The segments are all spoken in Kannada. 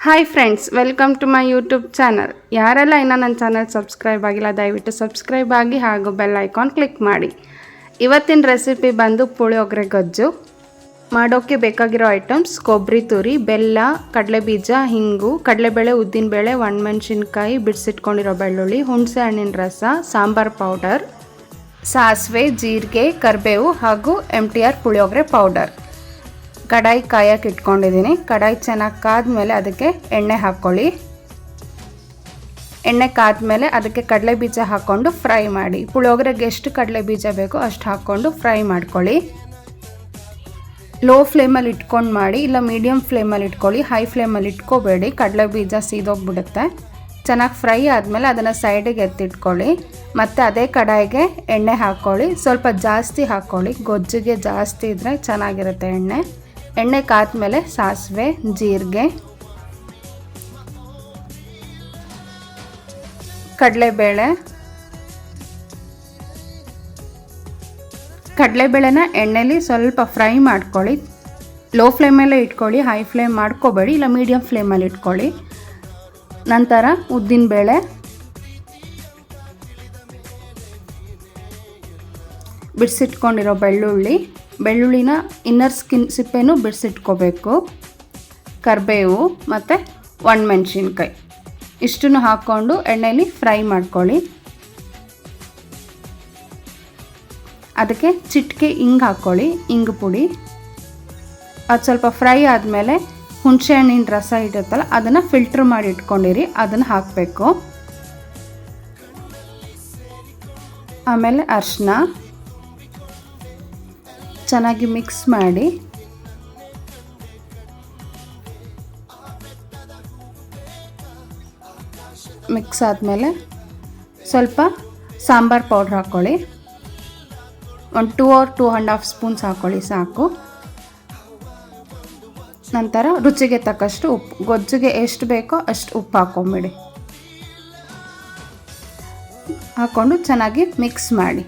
Hi friends welcome to my YouTube channel ಯಾರೆಲ್ಲ ಇನ್ನೂ ನನ್ನ ಚಾನಲ್ ಸಬ್ಸ್ಕ್ರೈಬ್ ಆಗಿಲ್ಲ, ದಯವಿಟ್ಟು ಸಬ್ಸ್ಕ್ರೈಬ್ ಆಗಿ ಹಾಗೂ ಬೆಲ್ ಐಕಾನ್ ಕ್ಲಿಕ್ ಮಾಡಿ. ಇವತ್ತಿನ ರೆಸಿಪಿ ಬಂದು ಪುಳಿಯೋಗರೆ ಗೊಜ್ಜು. ಮಾಡೋಕ್ಕೆ ಬೇಕಾಗಿರೋ ಐಟಮ್ಸ್ ಕೊಬ್ಬರಿ ತುರಿ, ಬೆಲ್ಲ ಕಡಲೆಬೀಜ ಹಿಂಗು, ಕಡಲೆಬೇಳೆ, ಉದ್ದಿನಬೇಳೆ, ಒಣಮೆಣ್ಸಿನ್ಕಾಯಿ, ಬಿಡಿಸಿಟ್ಕೊಂಡಿರೋ ಬೆಳ್ಳುಳ್ಳಿ, ಹುಣಸೆ ಹಣ್ಣಿನ ರಸ, ಸಾಂಬಾರ್ ಪೌಡರ್ ಸಾಸಿವೆ, ಜೀರಿಗೆ, ಕರಿಬೇವು ಹಾಗೂ M T R puliyogare powder ಕಡಾಯಿ ಕಾಯಕ್ಕೆ ಇಟ್ಕೊಂಡಿದ್ದೀನಿ. ಕಡಾಯಿ ಚೆನ್ನಾಗಿ ಕಾದ್ಮೇಲೆ ಅದಕ್ಕೆ ಎಣ್ಣೆ ಹಾಕ್ಕೊಳ್ಳಿ. ಎಣ್ಣೆ ಕಾದ್ಮೇಲೆ ಅದಕ್ಕೆ ಕಡಲೆ ಬೀಜ ಹಾಕ್ಕೊಂಡು ಫ್ರೈ ಮಾಡಿ. ಪುಳಿಯೋಗರೆಗೆ ಎಷ್ಟು ಕಡಲೆ ಬೀಜ ಬೇಕೋ ಅಷ್ಟು ಹಾಕ್ಕೊಂಡು ಫ್ರೈ ಮಾಡ್ಕೊಳ್ಳಿ. ಲೋ ಫ್ಲೇಮಲ್ಲಿ ಇಟ್ಕೊಂಡು ಮಾಡಿ, ಇಲ್ಲ ಮೀಡಿಯಮ್ ಫ್ಲೇಮಲ್ಲಿ ಇಟ್ಕೊಳ್ಳಿ. ಹೈ ಫ್ಲೇಮಲ್ಲಿ ಇಟ್ಕೋಬೇಡಿ. ಕಡಲೆ ಬೀಜ ಸೀದೋಗ್ಬಿಡುತ್ತೆ. ಚೆನ್ನಾಗಿ ಫ್ರೈ ಆದಮೇಲೆ ಅದನ್ನು ಸೈಡಿಗೆ ಎತ್ತಿಟ್ಕೊಳ್ಳಿ. ಮತ್ತು ಅದೇ ಕಡಾಯಿಗೆ ಎಣ್ಣೆ ಹಾಕ್ಕೊಳ್ಳಿ. ಸ್ವಲ್ಪ ಜಾಸ್ತಿ ಹಾಕ್ಕೊಳ್ಳಿ. ಗೊಜ್ಜಿಗೆ ಜಾಸ್ತಿ ಇದ್ದರೆ ಚೆನ್ನಾಗಿರುತ್ತೆ ಎಣ್ಣೆ. ಎಣ್ಣೆ ಕಾದ ಮೇಲೆ ಸಾಸಿವೆ, ಜೀರಿಗೆ, ಕಡಲೆಬೇಳೆ. ಕಡಲೆಬೇಳೆನ ಎಣ್ಣೆಲಿ ಸ್ವಲ್ಪ ಫ್ರೈ ಮಾಡ್ಕೊಳ್ಳಿ. ಲೋ ಫ್ಲೇಮಲ್ಲೇ ಇಟ್ಕೊಳ್ಳಿ, ಹೈ ಫ್ಲೇಮ್ ಮಾಡ್ಕೋಬೇಡಿ, ಇಲ್ಲ ಮೀಡಿಯಮ್ ಫ್ಲೇಮಲ್ಲಿ ಇಟ್ಕೊಳ್ಳಿ. ನಂತರ ಉದ್ದಿನಬೇಳೆ ಬಿಡಿಸಿಟ್ಕೊಂಡಿರೋ ಬೆಳ್ಳುಳ್ಳಿ. ಬೆಳ್ಳುಳ್ಳಿನ ಇನ್ನರ್ ಸ್ಕಿನ್ ಸಿಪ್ಪೆನೂ ಬಿಡಿಸಿಟ್ಕೋಬೇಕು. ಕರಿಬೇವು ಮತ್ತು ಒಣಮೆಣ್ಸಿನ್ಕಾಯಿ. ಇಷ್ಟನ್ನು ಹಾಕ್ಕೊಂಡು ಎಣ್ಣೆಯಲ್ಲಿ ಫ್ರೈ ಮಾಡ್ಕೊಳ್ಳಿ. ಅದಕ್ಕೆ ಚಿಟಿಕೆ ಹಿಂಗೆ ಹಾಕ್ಕೊಳ್ಳಿ ಹಿಂಗು ಪುಡಿ. ಅದು ಸ್ವಲ್ಪ ಫ್ರೈ ಆದಮೇಲೆ ಹುಣಸೆ ಹಣ್ಣಿನ ರಸ ಇರುತ್ತಲ್ಲ, ಅದನ್ನು ಫಿಲ್ಟ್ರ್ ಮಾಡಿ ಇಟ್ಕೊಂಡಿರಿ, ಅದನ್ನು ಹಾಕಬೇಕು. ಆಮೇಲೆ ಅರ್ಶಿನ ಚೆನ್ನಾಗಿ ಮಿಕ್ಸ್ ಮಾಡಿ. ಮಿಕ್ಸ್ ಆದಮೇಲೆ ಸ್ವಲ್ಪ ಸಾಂಬಾರ್ ಪೌಡ್ರ್ ಹಾಕ್ಕೊಳ್ಳಿ ಒಂದು two or two and half spoons ಹಾಕ್ಕೊಳ್ಳಿ ಸಾಕು. ನಂತರ ರುಚಿಗೆ ತಕ್ಕಷ್ಟು ಉಪ್ಪು ಗೊಜ್ಜಿಗೆ ಎಷ್ಟು ಬೇಕೋ ಅಷ್ಟು ಉಪ್ಪು ಹಾಕೊಂಬಿಡಿ. ಹಾಕ್ಕೊಂಡು ಚೆನ್ನಾಗಿ ಮಿಕ್ಸ್ ಮಾಡಿ.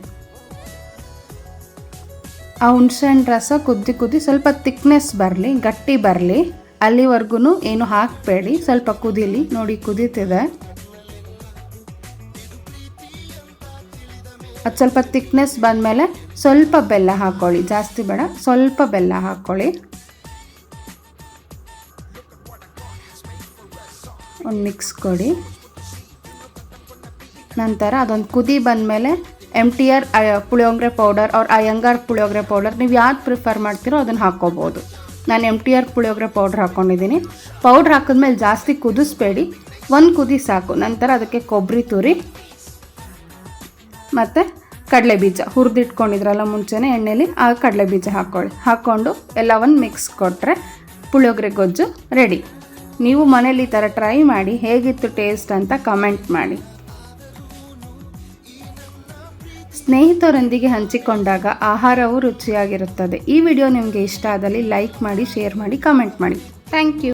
ಆ ಹುಣ್ಸೆಹಣ್ಣು ರಸ ಕುದ್ದಿ ಕುದ್ದಿ ಸ್ವಲ್ಪ ತಿಕ್ನೆಸ್ ಬರಲಿ, ಗಟ್ಟಿ ಬರಲಿ. ಅಲ್ಲಿವರೆಗೂ ಏನು ಹಾಕಬೇಡಿ, ಸ್ವಲ್ಪ ಕುದೀಲಿ, ನೋಡಿ ಕುದೀತಿದೆ. ಅದು ಸ್ವಲ್ಪ ತಿಕ್ನೆಸ್ ಬಂದಮೇಲೆ ಸ್ವಲ್ಪ ಬೆಲ್ಲ ಹಾಕ್ಕೊಳ್ಳಿ ಜಾಸ್ತಿ ಬೇಡ, ಸ್ವಲ್ಪ ಬೆಲ್ಲ ಹಾಕ್ಕೊಳ್ಳಿ ಒಂದು ಮಿಕ್ಸ್ ಕೊಡಿ. ನಂತರ ಅದೊಂದು ಕುದಿ ಬಂದಮೇಲೆ M T R puliyogare powder ಅವ್ರ ಅಯ್ಯಂಗಾರ್ ಪುಳಿಯೋಗರೆ ಪೌಡರ್ ನೀವು ಯಾವ್ದು ಪ್ರಿಫರ್ ಮಾಡ್ತೀರೋ ಅದನ್ನು ಹಾಕ್ಕೋಬೋದು. ನಾನು M T R puliyogare powder ಹಾಕ್ಕೊಂಡಿದ್ದೀನಿ ಪೌಡ್ರ್ ಹಾಕಿದ್ಮೇಲೆ ಜಾಸ್ತಿ ಕುದಿಸ್ಬೇಡಿ. ಒಂದು ಕುದಿ ಸಾಕು. ನಂತರ ಅದಕ್ಕೆ ಕೊಬ್ಬರಿ ತುರಿ ಮತ್ತು ಕಡಲೆ ಬೀಜ ಹುರಿದಿಟ್ಕೊಂಡಿದ್ರಲ್ಲ ಮುಂಚೆನೇ ಎಣ್ಣೆಲಿ, ಆ ಕಡಲೆ ಬೀಜ ಹಾಕ್ಕೊಳ್ಳಿ ಹಾಕ್ಕೊಂಡು ಎಲ್ಲವನ್ನು ಮಿಕ್ಸ್ ಕೊಟ್ಟರೆ ಪುಳಿಯೋಗರೆ ಗೊಜ್ಜು ರೆಡಿ ನೀವು ಮನೇಲಿ ಈ ಥರ ಟ್ರೈ ಮಾಡಿ, ಹೇಗಿತ್ತು ಟೇಸ್ಟ್ ಅಂತ ಕಮೆಂಟ್ ಮಾಡಿ. ಸ್ನೇಹಿತರೊಂದಿಗೆ ಹಂಚಿಕೊಂಡಾಗ ಆಹಾರವು ರುಚಿಯಾಗಿರುತ್ತದೆ. ಈ ವಿಡಿಯೋ ನಿಮಗೆ ಇಷ್ಟ ಆದಲ್ಲಿ ಲೈಕ್ ಮಾಡಿ, ಶೇರ್ ಮಾಡಿ ಕಮೆಂಟ್ ಮಾಡಿ. Thank you